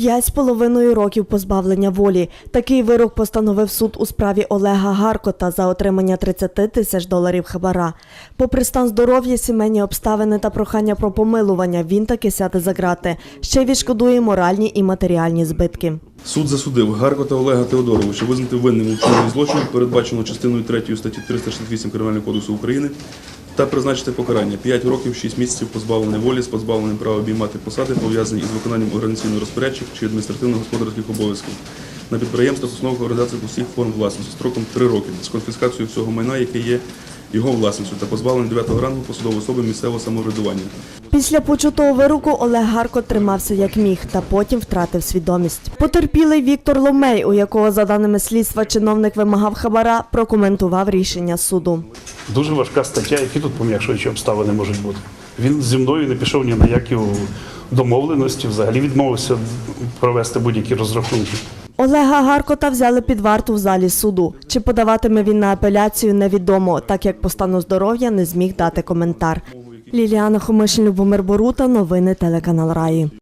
П'ять з половиною років позбавлення волі. Такий вирок постановив суд у справі Олега Гаркота за отримання 30 тисяч доларів хабара. Попри стан здоров'я, сімейні обставини та прохання про помилування, він таки сяде за грати. Ще й відшкодує моральні і матеріальні збитки. Суд засудив Гаркота Олега Теодоровича визнати винним у вчиненні злочину, передбаченого частиною 3 статті 368 Кримінального кодексу України, та призначити покарання. 5 років 6 місяців позбавлення волі з позбавленням права обіймати посади, пов'язані із виконанням організаційно-розпорядчих чи адміністративно-господарських обов'язків. На підприємствах, основних організаціях усіх форм власності строком 3 роки з конфіскацією всього майна, яке є його власністю, та позбавлення 9 рангу посадової особи місцевого самоврядування. Після почутого вироку Олег Гаркот тримався як міг, та потім втратив свідомість. Потерпілий Віктор Ломей, у якого, за даними слідства, чиновник вимагав хабара, прокоментував рішення суду. Дуже важка стаття, які тут пом'якшуючі обставини можуть бути. Він зі мною не пішов ні на які домовленості, взагалі відмовився провести будь-які розрахунки. Олега Гаркота взяли під варту в залі суду. Чи подаватиме він на апеляцію, невідомо, так як по стану здоров'я не зміг дати коментар. Ліліана Хомишин, Любомир Борута, новини телеканал Раї.